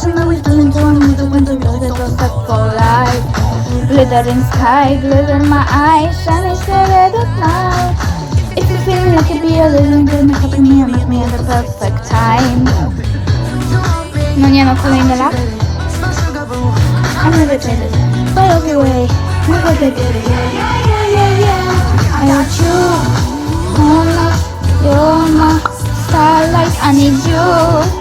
Passion my wisdom into one with the wind of music was stuck for life. Glitter in sky, glitter in my eyes, shining so red at night. If you're feeling like you'd be a living good, make up me and make me at the perfect time. No nie no, kolejny lap. I'm meditated. Far away, away. Never get it. Yeah, yeah, yeah, yeah. I want you. All night. You're my starlight. I need you.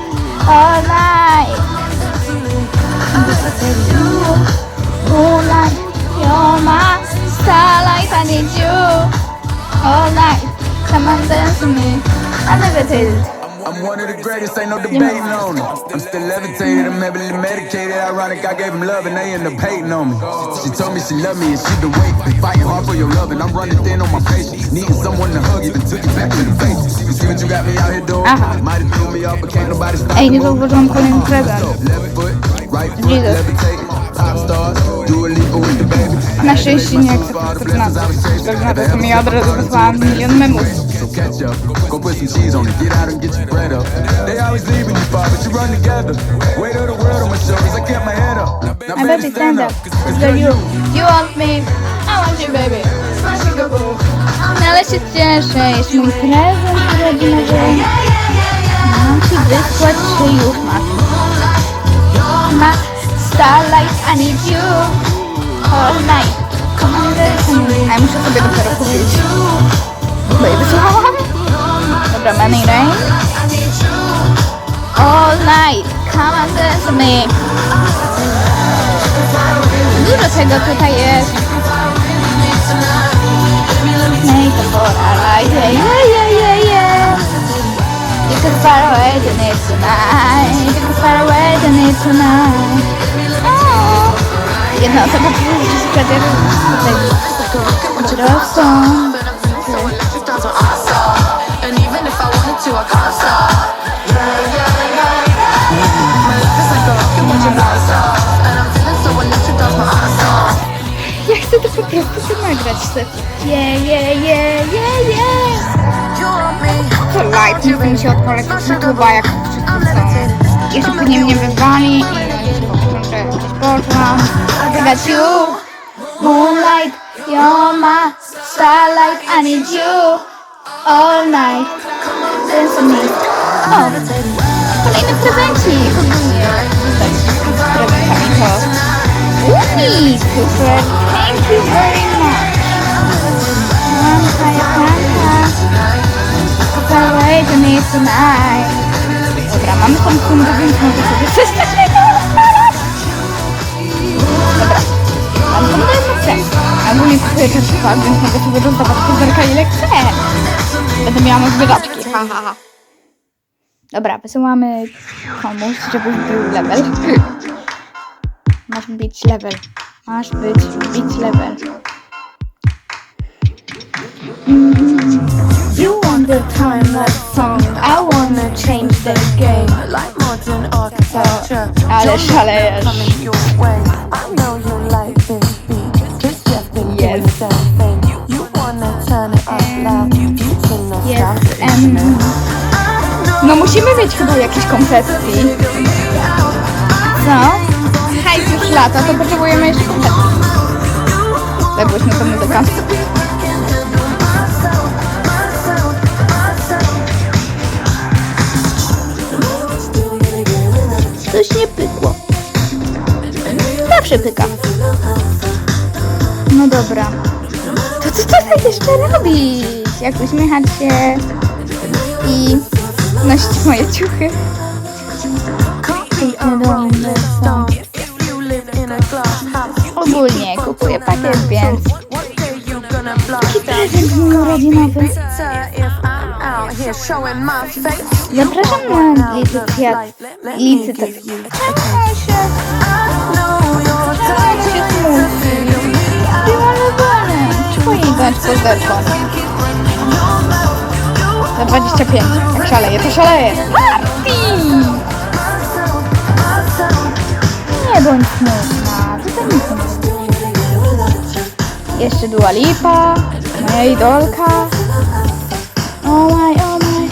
All night. Come on, dance with me. I'm meditated. I'm one of the greatest, ain't no debating on it. I'm still levitated, I'm heavily medicated. Ironic, I gave him love and they end up hating on me. She told me she loved me and she been waiting. Fighting hard for your love and I'm running thin on my patience. Needing someone to hug, even took it back to the basics. You see what you got me out here doing? Aha. Might have threw me off, but can't nobody stop Ej, nie me. zauważyłam kolejny prezent. Left foot, right foot, Jesus. Na szczęście nie akceptuję na to. Na to, mi od razu wysłałam milion memów. My baby stand up. It's you. You want me. I want you baby. No ale się cieszę, jest mój prezent urodzinowy. Mam ci wysłać, czy już masz? Starlight, I need you. All night. Come on, with me. A ja muszę sobie dopiero kupić. Bo je wysłałam. Dobra, money rain. All night. Come on, dance with me. Dużo tego tutaj jest. Make a for yeah, yeah, yeah, yeah, yeah. You can far away tonight tonight. You can far away tonight tonight. Wanted to, I can't stop. My life is like a rocket watching blast off. And I'm feeling so electric, that's my ass off. Ja chcę to po prostu sobie nagrać. Chcę. Yeah, yeah, yeah, yeah, yeah. To nie chcę mi się odpalać z jak wszyscy są. Jeszcze później mnie wywali i powiem, że gdzieś poszłam. I got you. Moonlight, you're my starlight, I need you. All night. Dance with me. O, kolejny prezencik. Unik, super. Thank you very much. Away to me tonight. Dobra, mamy tą kundę, więc mogę sobie przestać democę. Albo nie kupuję też fakt, więc mogę sobie rozdawać puderka ile chcę. Będę miała na zbieraczki, ha, ha, ha. Dobra, wysyłamy komuś, żeby był level. Masz być level. Masz być, być level. You want the time like song, I wanna change the game. like modern architecture. Ale szalejesz. Coming your way. I know you like this musimy mieć chyba jakieś konfetti. Co? Hajs już lata, to potrzebujemy jeszcze konfetti. Tak głośno to muzyka. Coś nie pykło. Zawsze pyka. No dobra. To co tutaj jeszcze robić? Jak uśmiechać się i nosić moje ciuchy. Ogólnie kupuję pakiet, więc taki prezent urodzinowy. Zapraszam na licytację. Licytację. Czemu się? know you're Czemu się smuci? Była lewanem. Za 25. Jak szaleje, to szaleje. Party! Nie bądź smutna. Tutaj nic nie. Jeszcze Dua Lipa. Moja idolka. Oh my, oh my.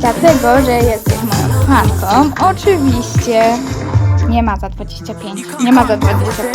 Dlatego, że jesteś moją fanką. Oczywiście nie ma za 25. Nie ma za 25.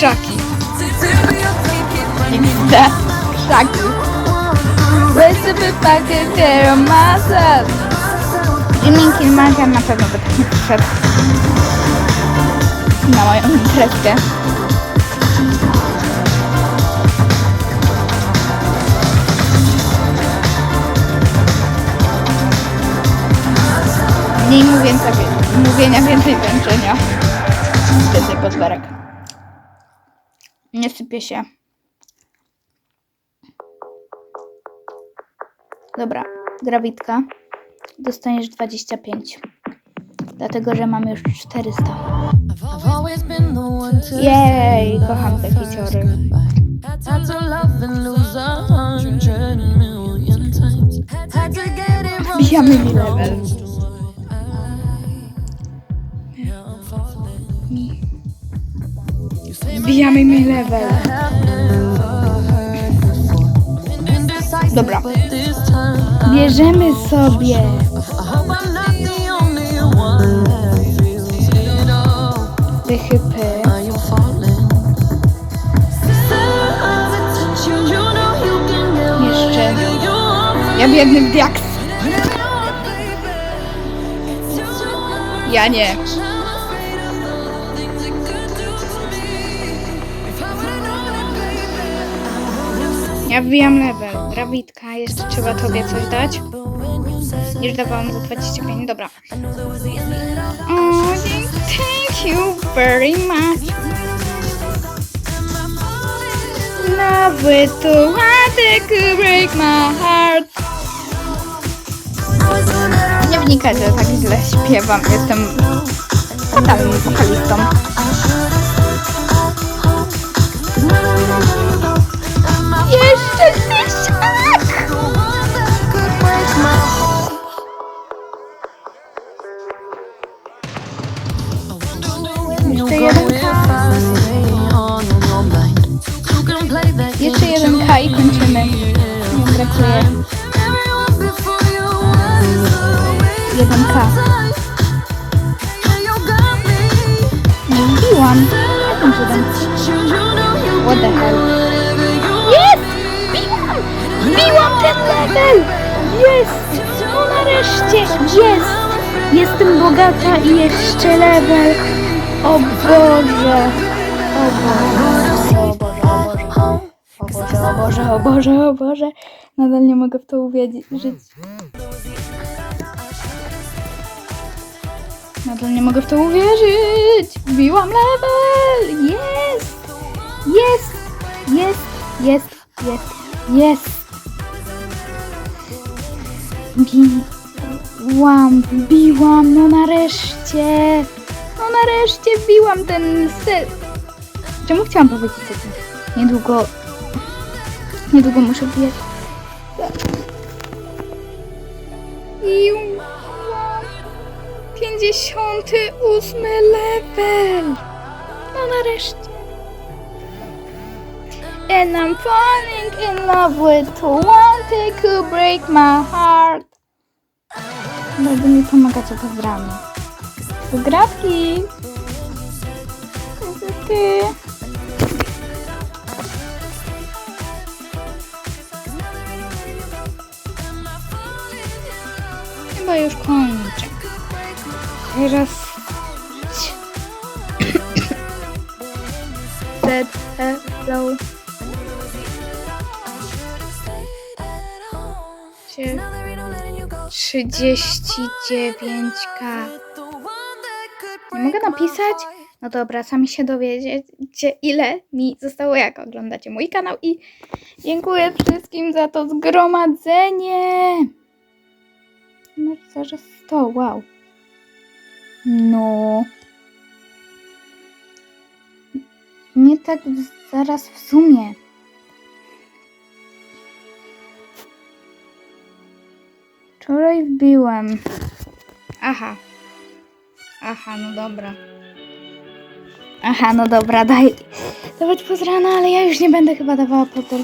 Krzaki. XD. Krzaki. Recipe packet care myself. Jimmy Killmonger na pewno by tak nie przyszedł. Na moją imprezkę. Mniej mówiąc, mówienia, więcej węczenia. Więcej podberek. Nie sypie się. Dobra, grawitka. Dostaniesz 25. Dlatego, że mam już 400. I've always been the one to Jej, kocham te kiciory. had to love touch you, you know you can get Jeszcze. Ja biedny diaks. Ja nie. Ja wbijam level. Grawitka, jeszcze trzeba tobie coś dać. Już dawałam za 25, dobra. Oh, thank you very much. Love it to want it could break my heart. Nie wnikać, że tak źle śpiewam. Jestem fatalnym wokalistą. Nie wbiłam. Jakim cudem? What the hell? Jest! Wbiłam! Wbiłam ten level! Jest! No nareszcie! Jest! Jestem bogata i jeszcze level! O Boże! O Boże! O Boże! O Boże! O Boże! O Boże! O Boże! Nadal nie mogę w to uwierzyć. Nadal nie mogę w to uwierzyć! Wbiłam level! Jest! Jest! Jest! Jest! Jest! Jest! Wbiłam! Wbiłam! No nareszcie! No nareszcie wbiłam ten styl! Czemu chciałam powiedzieć o Niedługo... Niedługo muszę wbijać. I... 58 level! No nareszcie. And I'm falling in love with one could break my heart. Bardzo mi pomagacie pozdrawiam. Zdrowki! Ty. Chyba już kończę. Teraz... Said hello. Cie- 39k. Nie mogę napisać? No dobra, sami się dowiedziecie, ile mi zostało, jak oglądacie mój kanał i dziękuję wszystkim za to zgromadzenie. Zaraz 100, wow. No. Nie tak zaraz w sumie. Wczoraj wbiłem. Aha. Aha, no dobra. Aha, no dobra, daj. Dawać pozrana, ale ja już nie będę chyba dawała pozor.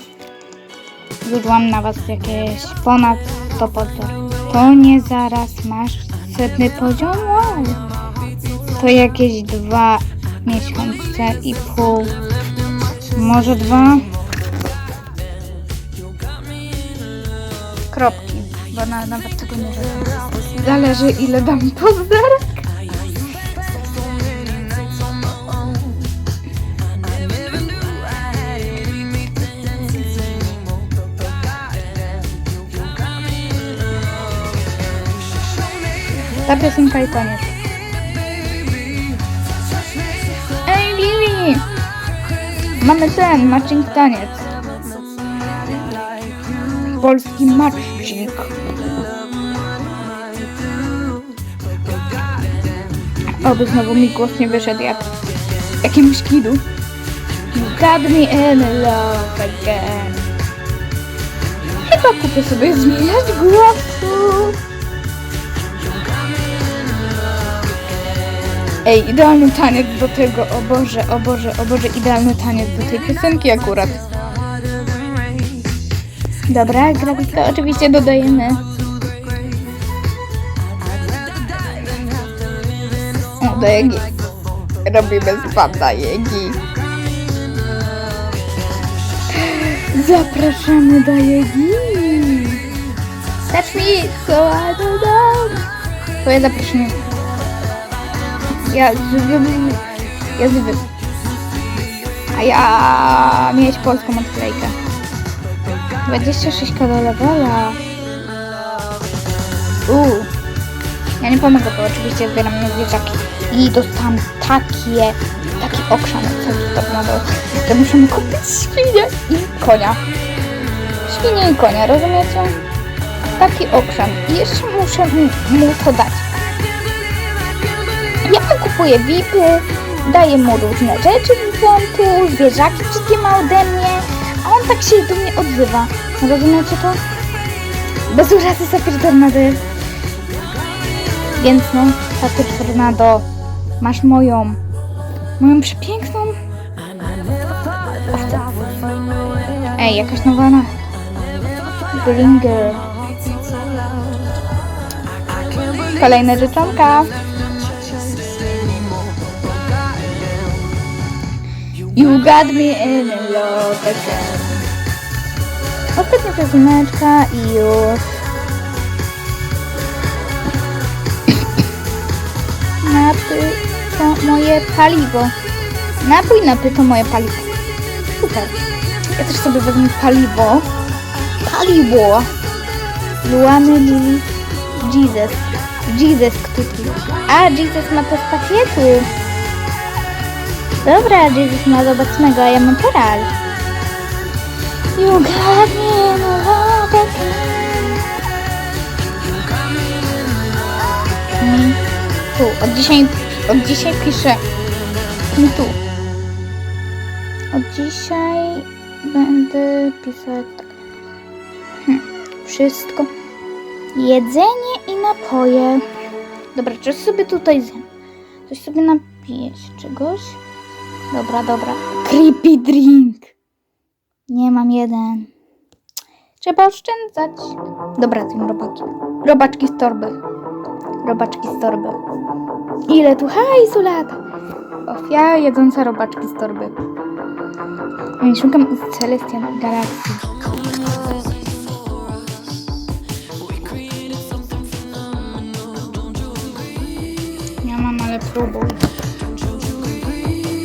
Rzuciłam na was jakieś ponad 100 pozor. To nie zaraz masz setny poziom? Wow. To jakieś dwa miesiące i pół. Może dwa? Kropki, bo na, nawet tego nie wiem. Zależy ile dam pozorek. Ta piosenka i koniec. Ej, Lili! Mamy ten, matching taniec. Polski matching. Oby znowu mi głos nie wyszedł jak jakimś kidu. Got me in love again. Chyba kupię sobie zmieniać głosu. Ej, idealny taniec do tego, o Boże, o Boże, o Boże, idealny taniec do tej piosenki akurat. Dobra, grafikę oczywiście dodajemy. O, do Jegi. Robimy spam na Jegi. Zapraszamy do Jegi. Touch me. Twoje zaproszenie. Ja zwy... Ja zwy... A ja mieć polską odklejkę. 26 do levela. Uuu. Ja nie pomogę, bo oczywiście zbieram zwierzaki. I dostałam takie, taki okrzan, co to na. To musimy kupić świnię i konia. Świnię i konia, rozumiecie? Taki okrzan. I jeszcze muszę mu, mu to dać. Ja kupuję VIPy, daję mu różne rzeczy w fontu, zwierzaki wszystkie ma ode mnie, a on tak się do mnie odzywa. Rozumiecie to? Bez urazy Safir Tornado jest. Więc no, Safir Tornado, masz moją, moją przepiękną. Ej, jakaś nowa na... Blinger. Kolejna życzonka. You got me in love again. Ostatnia pioseneczka i już. Napy to moje paliwo. Napój napy to moje paliwo. Super. Ja też sobie wezmę paliwo. Paliwo. Luany Lili. Jesus. Jesus ktuki. A, Jesus ma to z pakietu. Dobra, Jesus ma zobacznego, a ja mam peral. You got me in love. Mi tu, od dzisiaj, od dzisiaj piszę mi tu. Od dzisiaj będę pisać tak. Hm, wszystko. Jedzenie i napoje. Dobra, coś sobie tutaj zjem. Coś sobie napiję się czegoś. Dobra, dobra. Creepy drink. Nie mam jeden. Trzeba oszczędzać. Dobra, tym robakiem. Robaczki z torby. Robaczki z torby. Ile tu hajsu lata? Ofia jedząca robaczki z torby. Szukam Celestian Galaxy. Ja mam, ale próbuj.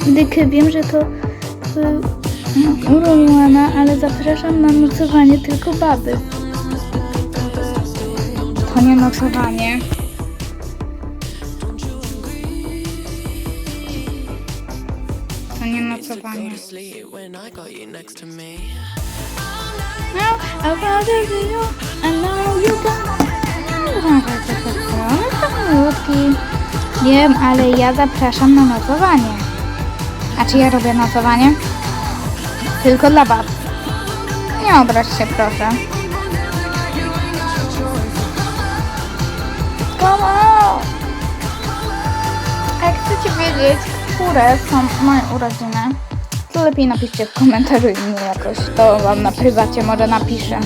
Dyky, wiem, że to y, ale zapraszam na nocowanie tylko baby. To nie nocowanie. to nie nocowanie. I you me. No, I know you. Wiem, ale ja zapraszam na nocowanie. A czy ja robię nocowanie? Tylko dla bab. Nie obraź się proszę. Come on! Jak chcecie wiedzieć, które są moje urodziny, to lepiej napiszcie w komentarzu i mnie jakoś. To wam na prywacie może napiszę.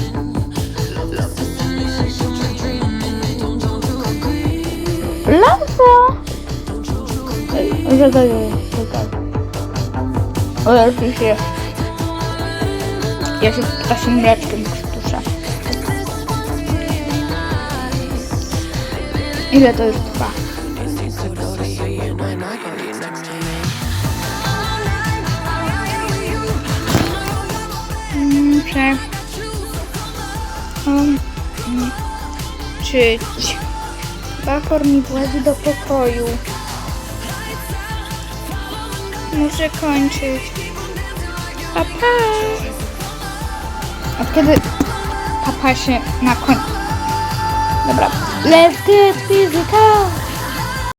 Lampa! Czekaj, czekaj. O, ja się... Ja się ptasim mleczkiem krztuszę. Ile to już trwa? Muszę... Czyć. Bachor mi włazi do pokoju. Muszę kończyć. Papa. Od kiedy papa się na koń... Dobra. Let's get physical.